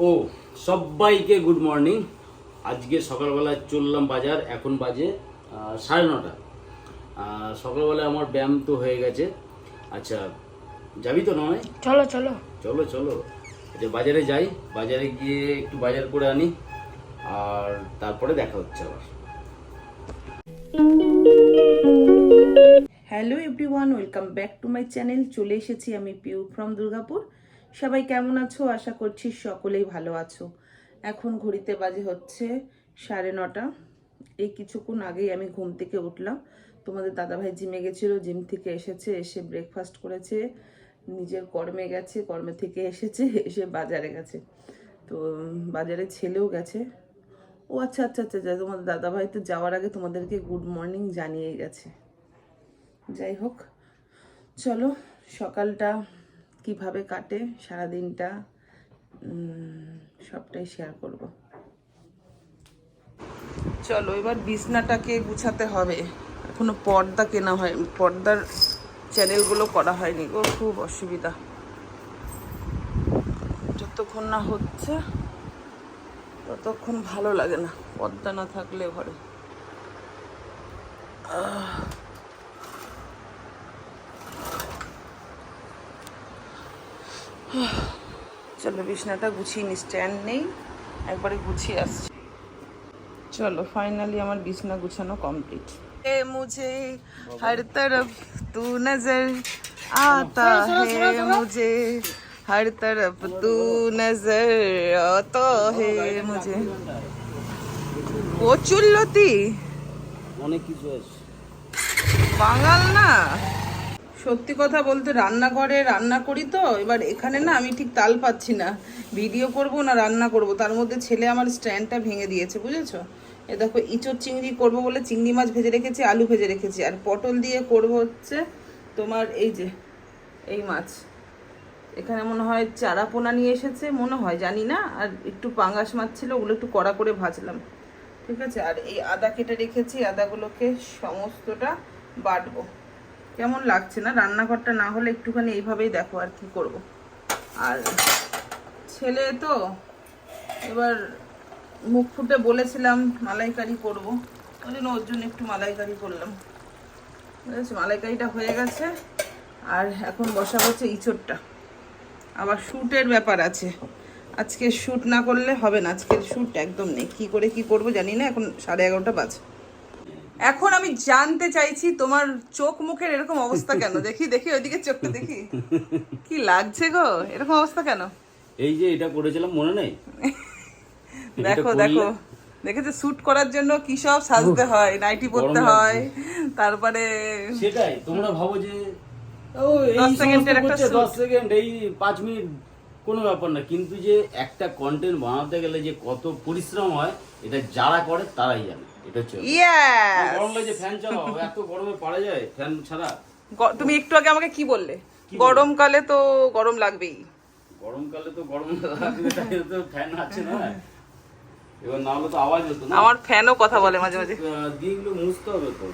ও সবাইকে good morning আজকে সকালবেলা চললাম বাজার এখন বাজে সাড়ে নটা। আহ, সকালবেলা আমার ব্যায়াম তো হয়ে গেছে। আচ্ছা যাবি তো নয়? চলো চলো। চলো চলো। যে বাজারে যাই। বাজারে গিয়ে একটু বাজার করে আনি আর তারপরে দেখা হচ্ছে আবার। Hello everyone welcome back to my channel চলে এসেছি আমি পিউ ফ্রম দুর্গাপুর। সবাই কেমন আছো? আশা করছি সকলেই ভালো আছো। এখন ঘড়িতে বাজে হচ্ছে সাড়ে নটা। এই কিছুক্ষণ আগেই আমি ঘুম থেকে উঠলাম। তোমাদের দাদাভাই জিমে গেছিল জিম থেকে এসেছে এসে ব্রেকফাস্ট করেছে। নিজের কর্মে গেছে কর্মে থেকে এসেছে এসে বাজারে গেছে। তো বাজারে ছেলেও গেছে। ও আচ্ছা আচ্ছা আচ্ছা আচ্ছা, তোমাদের দাদাভাই তো যাওয়ার আগে তোমাদেরকে গুড মর্নিং জানিয়ে গেছে। যাই হোক চলো সকালটা কীভাবে কাটে সারাদিনটা উম, সবটাই শেয়ার করব। চলো এবার বিছনাটাকে গুছাতে হবে। এখনও পর্দা কেনা হয় পর্দার চ্যানেলগুলো করা হয়নি গো খুব অসুবিধা। যতক্ষণ না হচ্ছে ততক্ষণ ভালো লাগে না পর্দা না থাকলে ঘরে। চলো বিছনাটা গুছিয়ে নি স্ট্যান্ড নেই একবারে গুছিয়ে আসছি চলো ফাইনালি আমার বিছনা গুছানো কমপ্লিট এ মুঝে হর তরফ তু নজর आता है मुझे हर तरफ तू नजर आता है मुझे প্রচুর লতি অনেক কিছু আছে বাঙাল না সত্যি কথা বলতে রান্নাঘরে রান্না করি তো, এবার এখানে না আমি ঠিক তাল পাচ্ছি না। ভিডিও করব না রান্না করব? তার মধ্যে ছেলে আমার স্ট্যান্ডটা ভেঙে দিয়েছে, বুঝেছ? এ দেখো, ইঁচড় চিংড়ি করব বলে চিংড়ি মাছ ভেজে রেখেছি, আলু ভেজে রেখেছি, আর পটল দিয়ে করব হচ্ছে তোমার এই যে, এই মাছ। এখানে মনে হয় চারা পোনা নিয়ে এসেছে, মনে হয়, জানি না, আর একটু পাঙ্গাস মাছ ছিল, ওগুলো একটু কড়া করে ভাজলাম। ঠিক আছে? আর এই আদা কেটে রেখেছি, আদাগুলোকে সমস্তটা বাটবো। কেমন লাগছে না? রান্নাঘরটা না হলে একটুখানি এইভাবেই দেখো আর কি করব। আর ছেলে তো এবার মুখ ফুটে বলেছিলাম মালাইকারি করব। ওই জন্য ওর জন্য একটু মালাইকারি করলাম। বুঝেছ মালাইকারিটা হয়ে গেছে। আর এখন বসা হচ্ছে ইঁচড়টা। আবার শ্যুটের ব্যাপার আছে। আজকে শ্যুট না করলে হবে না। আজকের শ্যুট একদম নেই। কি করে কি করব জানি না। এখন সাড়ে এগারোটা বাজে। এখন আমি জানতে চাইছি তোমার চোখ মুখের এরকম অবস্থা কেন? দেখি দেখি ওইদিকে চোখটা দেখি। কি লাগছে গো? এরকম অবস্থা কেন? এই যে এটা করেছিলাম মনে নেই? দেখো দেখো। দেখেছ শ্যুট করার জন্য কি সব সাজতে হয় নাইটি পরতে হয় তারপরে সেটাই তোমরা ভাবো যে ও এই সেকেন্ডের একটা করছে, shoot। দশ সেকেন্ড এই পাঁচ মিনিট কোনো ব্যাপার না কিন্তু যে একটা কন্টেন্ট বানাতে গেলে যে কত পরিশ্রম হয় এটা যারা করে তারাই জানে। এটা হচ্ছে গরম লাগে ফ্যান চালাও এত গরমে পারা যায় ফ্যান ছাড়া? তুমি একটু আগে আমাকে কি বললে? গরমকালে তো গরম লাগবেই। গরমকালে তো গরম লাগবে তো ফ্যান আছে না। এবার না হলে তো আওয়াজ হতো না। আমার ফ্যানও কথা বলে মাঝে মাঝে। এগুলো মুছতে হবে তো।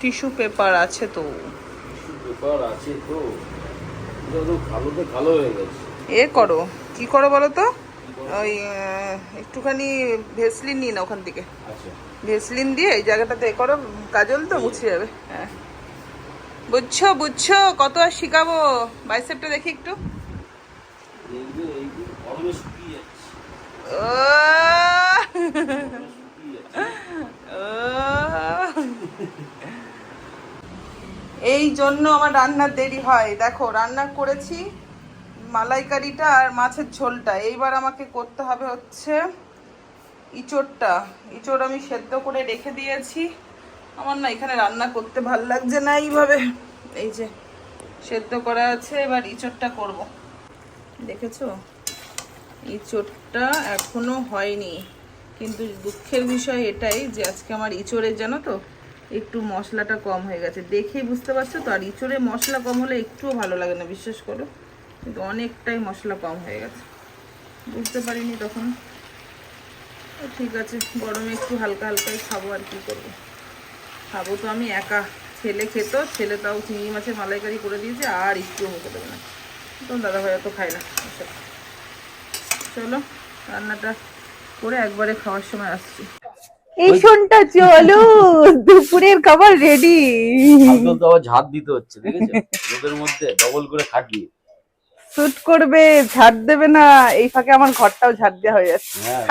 টিস্যু পেপার আছে তো। টিস্যু পেপার আছে তো। এটা তো কালো হয়ে গেছে। এ করো। কি করো বলো তো? ওই একটুখানি ভেসলিন নিয়ে না ওখান থেকে। আচ্ছা। ভেসলিন দিয়ে এই জায়গাটাতে এ করো কাজল তো মুছে যাবে। হ্যাঁ। বুঝছ বুঝছ কত আর শিখাবো? বাইসেপটা দেখি একটু। এই জন্য আমার রান্নার দেরি হয়। দেখো রান্না করেছি। মালাইকারিটা আর মাছের ঝোলটা। এইবার আমাকে করতে হবে হচ্ছে ইঁচড়টা। ইঁচড় আমি সেদ্ধ করে রেখে দিয়েছি। আমার না এখানে রান্না করতে ভালো লাগছে না এইভাবে। এই যে, সেদ্ধ করা আছে, এবার ইঁচড়টা করব। দেখেছ? ইঁচড়টা এখনও হয়নি। কিন্তু দুঃখের বিষয় এটাই যে আজকে আমার ইঁচড়ের, জানো তো? একটু মশলাটা কম হয়ে গেছে। দেখেই বুঝতে পারছ তো? আর ইঁচড়ে মশলা কম হলে একটুও ভালো লাগে না, বিশ্বাস করো। কিন্তু অনেকটাই মশলা কম হয়ে গেছে। বুঝতে পারিনি তখন। ঠিক আছে গরমে একটু হালকা হালকাই খাব আর কি করব। খাব তো আমি একা। ছেলে খেত ছেলে তাও চিংড়ি মাছের মালাইকারি করে দিয়েছে আর একটুও মুখে দেবে না। তখন দাদা ভাইয়া তো খায় না। চলো রান্নাটা করে একবারে খাওয়ার সময় আসছি। এই শোনটা চলো দুপুরের খাবার রেডি আজকাল তো আবার ঝাড় দিতে হচ্ছে দেখেছ? রোদের মধ্যে ডবল করে খাটিয়ে শুট করবে ঝাড় দেবে না এই ফাঁকে আমার ঘরটাও ঝাড় দেওয়া হয়ে যাচ্ছে। হ্যাঁ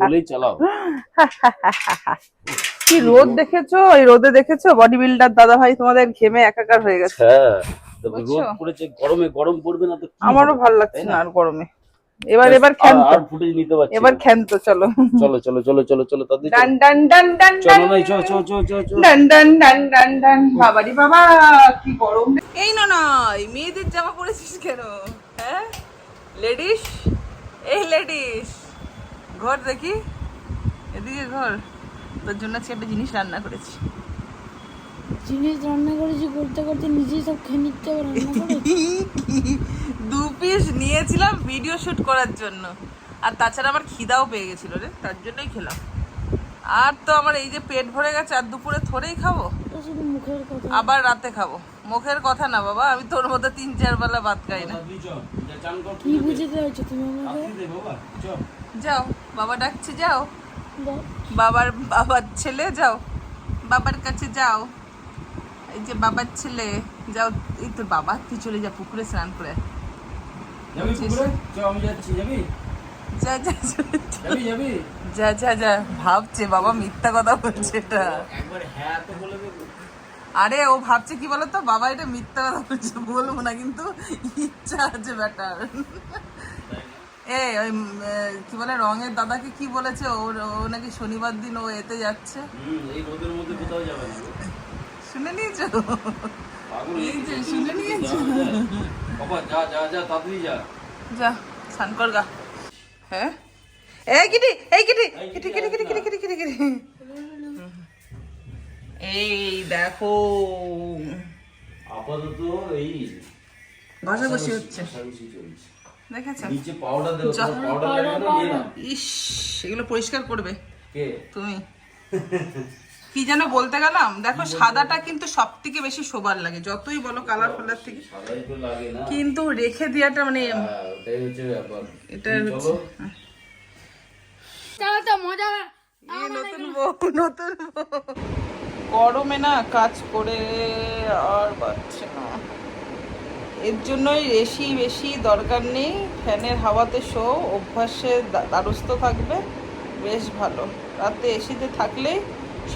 বলেই চালাও। কি রোদ দেখেছ? এই রোদে দেখেছ? বডি বিল্ডার দাদা ভাই তোমাদের ঘেমে একাকার হয়ে গেছে। হ্যাঁ তবে বুঝছ? রোদ পড়েছে গরমে গরম পড়বে না তো আমারও ভালো লাগছে না আর গরমে। এবার এবার আর- আর ফুটেজ নিতে পারছি এবার না। খ্যান্ত চলো। চলো চলো চলো চলো চলো তাদের ডান ডান ডান ডান চলো নাই চলো চলো চলো চলো চলো। ডান ডান ডান ডান ডান। বাবারি বাবা কি গরম। এই না নয় মেয়েদের জামা পরেছিস কেন? লেডিস? এই লেডিস ঘর দেখি। এদিকে ঘর। তোর জন্য আজকে একটা জিনিস রান্না করেছি। জিনিস রান্না করেছি করতে করতে নিজেই সব খেয়ে নিতে দু পিস নিয়েছিলাম ভিডিও শুট করার জন্য। আর তাছাড়া আমার খিদাও পেয়ে গেছিল রে তার জন্যই খেলাম। আর তো আমার এই যে পেট ভরে গেছে আর দুপুরে থরেই খাব? আবার রাতে খাব। মুখের কথা না বাবা আমি তোর মতো তিন চার বেলা ভাত খাই না। কি বুঝতে চাইছো তুমি আমাকে? তাড়াতাড়ি দে বাবা, চল। যাও বাবা ডাকছে যাও। বাবার বাবার ছেলে যাও। বাবার কাছে যাও। এই যে বাবার ছেলে যাও। এই তোর বাবা তুই চলে যা পুকুরে স্নান করে। আয়। যাবি পুকুরে? চল, আমি যাচ্ছি, যাবি? যা যা যা, যাবি, যাবি? যা যা যা। ভাবছে বাবা মিথ্যা কথা বলছে এটা। একবার হ্যাঁ তো বলে। আরে ও ভাবছে কি বলতো? বাবা এটা মিথ্যা কথা বলছে বলব না কিন্তু ইচ্ছা আছে ব্যাটার এ ওই কি বলে রঙের দাদাকে কি বলেছে? ওর ও নাকি শনিবার দিন ও এতে যাচ্ছে। শুনে নিয়েছো? শুনে নিয়েছো? যা যা। যা যা যা গা। হ্যাঁ? এই কিটি এই kitty kitty kitty kitty kitty kitty kitty. এই দেখো। আপাতত এই ঘষাঘষি হচ্ছে। দেখেছ? নিচে পাউডার দেবো পাউডার লাগবে নিয়ে নাও। ইস এগুলো পরিষ্কার করবে। কে? তুমি। কি যেন বলতে গেলাম? দেখো সাদাটা কিন্তু সব থেকে বেশি শোবার লাগে। যতই বলো কালার ফালার থেকে। সাদাই তো লাগে না। কিন্তু রেখে দেওয়াটা মানে হ্যাঁ, এটা হচ্ছে চলো তো মজা হবে। নতুন বউ নতুন বউ। গরমে না কাজ করে আর পাচ্ছে না। এর জন্যই এসি বেশি দরকার নেই। ফ্যানের হাওয়াতে শো, অভ্যাসে দ্বারস্থ থাকবে। বেশ ভালো। রাতে এসিতে থাকলেই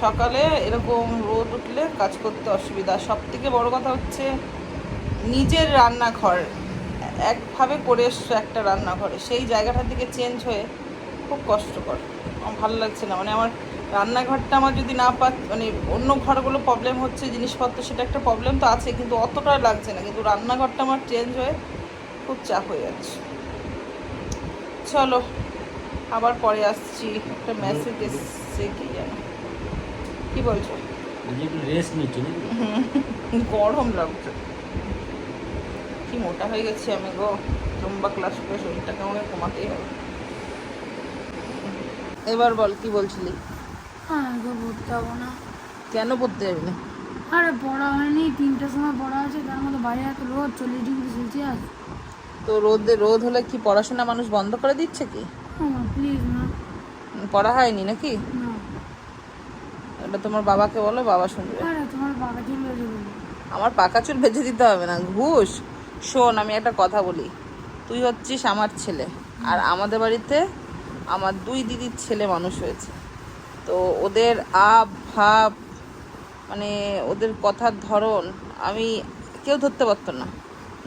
সকালে এরকম রোদ উঠলে কাজ করতে অসুবিধা। সব থেকে বড় কথা হচ্ছে নিজের রান্নাঘর। একভাবে করে এসছো একটা রান্নাঘরে। সেই জায়গাটার দিকে চেঞ্জ হয়ে খুব কষ্টকর। আমার ভালো লাগছে না। মানে আমার রান্নাঘরটা আমার যদি না পা মানে অন্য ঘরগুলো প্রবলেম হচ্ছে জিনিসপত্র সেটা একটা প্রবলেম তো আছে কিন্তু অতটা লাগছে না। কিন্তু রান্নাঘরটা আমার চেঞ্জ হয়ে খুব চাপ হয়ে যাচ্ছে। চলো আবার পরে আসছি। একটা মেসেজ এসছে কি জানো। কি বলছো? রেস্ট নিচ্ছ গরম লাগছে। কি মোটা হয়ে গেছি আমি গো। জুম্বা ক্লাস করে শরীরটাকে আমাকে কমাতেই হবে। এবার বল কি বলছিলি? আগে পড়তে হব না। কেন পড়তে যাবি না? আরে পড়া হয়নি তিনটার সময় পড়া আছে তার মধ্যে বাইরে এত রোদ চল্লিশ ডিগ্রি সেলসিয়াস। তো রোদে রোদ হলে কি পড়াশোনা মানুষ বন্ধ করে দিচ্ছে কি? প্লিজ না পড়া হয়নি নাকি? এটা তোমার বাবাকে বলো বাবা শুনবে। আরে তোমার চলে আমার পাকা চুল বেঁচে দিতে হবে না ঘুষ। শোন আমি একটা কথা বলি। তুই হচ্ছিস আমার ছেলে আর আমাদের বাড়িতে আমার দুই দিদির ছেলে মানুষ হয়েছে। তো ওদের আব, ভাব মানে ওদের কথার ধরন আমি কেউ ধরতে পারতো না।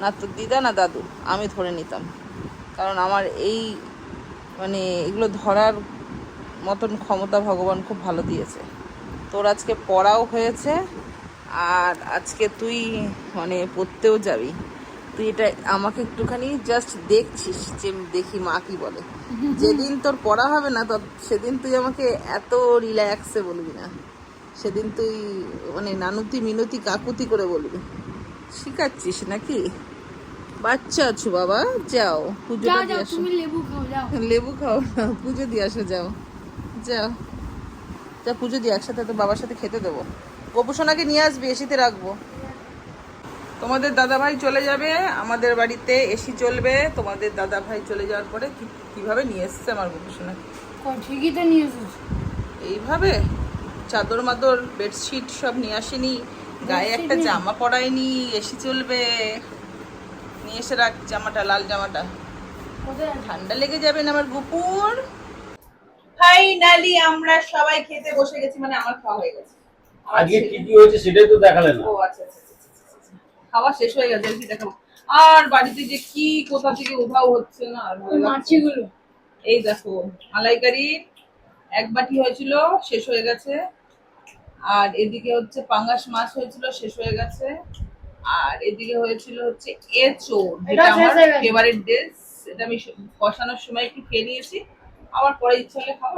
না তো দিদা, না দাদু, আমি ধরে নিতাম। কারণ আমার এই মানে এগুলো ধরার মতন ক্ষমতা ভগবান খুব ভালো দিয়েছে। তোর আজকে পড়াও হয়েছে, আর আজকে তুই মানে পড়তেও যাবি। তুই এটা আমাকে একটুখানি জাস্ট দেখছিস যে দেখি মা কি বলে। যেদিন তোর পড়া হবে না তো সেদিন তুই আমাকে এত রিল্যাক্সে বলবি না। সেদিন তুই মানে নানুতি মিনতি কাকুতি করে বলবি। শিখাচ্ছিস নাকি? বাচ্চা আছো বাবা যাও পুজো দিয়ে আসো। লেবু খাও যাও। লেবু খাও না পুজো দিয়ে আসো যাও। যাও। যা পুজো দিয়ে একসাথে তো বাবার সাথে খেতে দেবো। গোপুসোনাকে নিয়ে আসবি এসিতে রাখব। তোমাদের দাদা ভাই চলে যাবে আমাদের বাড়িতে এসি চলবে তোমাদের দাদা ভাই চলে যাওয়ার পরে কীভাবে নিয়ে এসছে আমার ও, ঠিকই তো নিয়ে এসেছি। এইভাবে চাদর মাদর বেডশিট সব নিয়ে আসেনি গায়ে একটা জামা পরায়নি এসি চলবে। নিয়ে এসে রাখ জামাটা লাল জামাটা। ঠান্ডা লেগে যাবে না আমার গুপুর। ফাইনালি আমরা সবাই খেতে বসে গেছি মানে আমার খাওয়া হয়ে গেছে। আজকে কি কি হয়েছে সেটাই তো দেখালে না। ও আচ্ছা, আচ্ছা, আচ্ছা। খাওয়া শেষ হয়ে গেছে কি দেখাবো আর বাড়িতে যে কি কোথা থেকে উধাও হচ্ছে না মাছিগুলো। এই দেখো মালাইকারি এক বাটি হয়েছিল শেষ হয়ে গেছে। আর এদিকে হচ্ছে পাঙ্গাস মাছ হয়েছিল শেষ হয়ে গেছে। আর এদিকে হয়েছিল হচ্ছে এঁচোড় যেটা এটা আমার। ফেভারিট ডিশ এটা আমি কষানোর সময় একটু খেয়ে নিয়েছি। আবার পরে ইচ্ছা হলে খাব।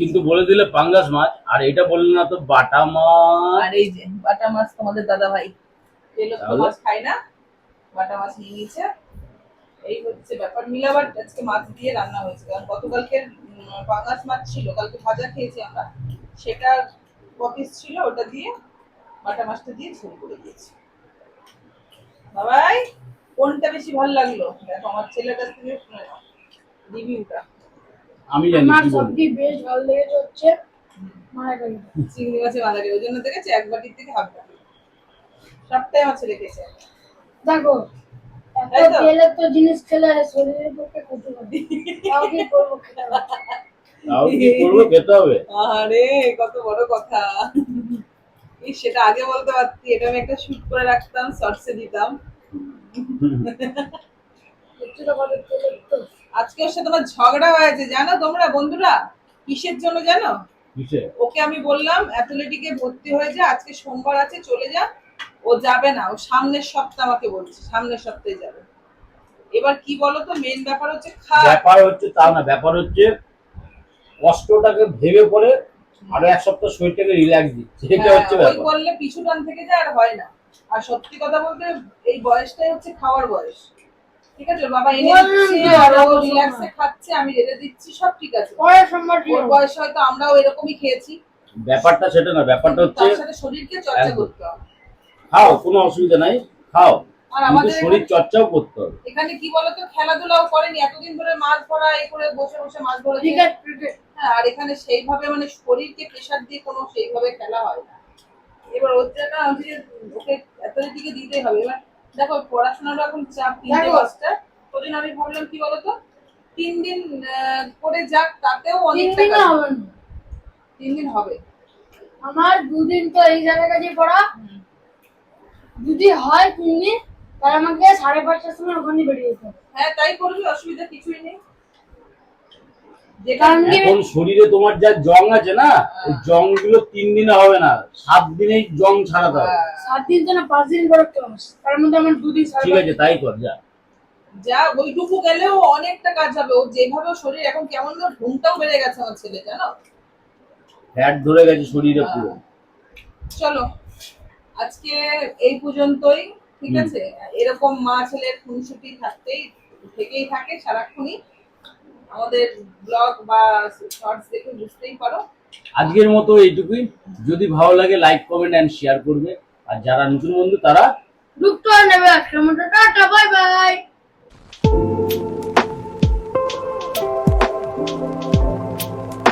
কিন্তু বলে দিলে পাঙ্গাস মাছ আর এটা বললে না তো বাটা মাছ। আর এই যে বাটা মাছ তোমাদের দাদা ভাই তাহলে? মাছ খায় না বাটা মাছ নিয়ে নিয়েছে। এই হচ্ছে ব্যাপার। মিলাবার আজকে মাছ দিয়ে রান্না হয়েছে কারণ গতকালকে মাছ ছিল কালকে ভাজা খেয়েছি আমরা। সেটা কপিস ছিল ওটা দিয়ে বাটা মাছটা দিয়ে ঝোল করে দিয়েছি। বাবাই কোনটা বেশি ভালো লাগল? দেখো আমার ছেলের কাছ থেকে রিভিউটা আমি জানি আমার সবজি বেশ ভালো লেগেছে হচ্ছে মালাইকারি। চিংড়ি মাছে বাঁধা ওই জন্য দেখেছি এক বাটির থেকে হাফ বাটি। সবটাই আমার ছেলে খেয়েছে। দেখো এত তাই তেলের তো জিনিস খেলে শরীরের পক্ষে ক্ষতি হবে তাও কি করব তাও কি করব খেতে হবে? আরে কত বড় কথা। সেটা আগে বলতে পারতি এটা আমি একটা শুট করে রাখতাম শর্টসে দিতাম। আজকে ওর সাথে আমার ঝগড়া হয়েছে জানো তোমরা বন্ধুরা? কিসের জন্য জানো? ওকে আমি বললাম অ্যাথলেটিকে ভর্তি হয়ে যা আজকে সোমবার আছে চলে যা। ও যাবে না ও সামনের সপ্তাহ আমাকে বলছে সামনের সপ্তাহে যাবে। এবার কি বলো তো মেন ব্যাপার হচ্ছে ব্যাপার হচ্ছে তা না ব্যাপার হচ্ছে কষ্টটাকে ভেবে পরে আরও এক সপ্তাহ শরীরটাকে রিল্যাক্স দিচ্ছে। এটা হ্যাঁ, হচ্ছে ওই ব্যাপার করলে পিছু টান থেকে যায় আর হয় না। আর সত্যি কথা বলতে এই বয়সটাই হচ্ছে খাওয়ার বয়স। ঠিক আছে? বাবা এনে দিচ্ছে আর ও রিল্যাক্সে খাচ্ছে আমি রেড়ে দিচ্ছি সব ঠিক আছে। বয়স হয়তো আমরাও এরকমই খেয়েছি। ব্যাপারটা সেটা না ব্যাপারটা হচ্ছে তার সাথে শরীরকে চর্চা করতে হবে। খাও কোনো অসুবিধা নাই খাও। কিন্তু শরীর এখানে- চর্চাও করতে হবে। এখানে কি বলতো খেলাধুলাও করেনি এতদিন ধরে মাছ ধরা এই করে বসে বসে মাছ ধরে হ্যাঁ আর এখানে সেইভাবে মানে শরীরকে প্রেশার দিয়ে কোনো সেইভাবে খেলা হয় না। এবার ওর আমি অ্যাথলেটিকে দিতেই হবে। এবার দেখো পড়াশোনারও এখন চাপ তিনটে পাঁচটা। ওদিন আমি ভাবলাম কি বলতো তিন দিন আহ, করে যাক তাতেও তিন অনেক দিনে টাকা হবে তিন দিন হবে। আমার দুদিন তো এই জায়গায় কাছে পড়া। যদি হয় তিন দিন তাহলে আমাকে সাড়ে পাঁচটার সময় ওখানে বেরিয়ে যেতে হবে। হ্যাঁ তাই করবি অসুবিধা কিছুই নেই। এখন শরীরে তোমার যা জং আছে না ওই জংগুলো তিন দিনে হবে না সাত দিনেই জং ছাড়াতে হবে। হ্যাঁ, সাত দিন তো না পাঁচ দিন ক্লাস তার মধ্যে আমার দুদিন ঠিক আছে তাই কর যা। যা ওইটুকু গেলেও অনেকটা কাজ হবে। ও যেভাবে শরীর এখন কেমন যেন ঘুমটাও বেড়ে গেছে আমার ছেলে জানো? ফ্যাট ধরে গেছে শরীরে পুরো। চলো। আজকে এই পর্যন্তই ঠিক আছে? এরকম মা ছেলের খুনসুটি থাকতেই থেকেই থাকে সারাক্ষণই। আমাদের ব্লগ বা শর্টস দেখে বুঝতেই পারো। আজকের মতো এইটুকুই। যদি ভালো লাগে লাইক কমেন্ট এন্ড শেয়ার করবে। আর যারা নতুন বন্ধু তারা ঢুকতে নেবে একটা মতো টাটা বাই বাই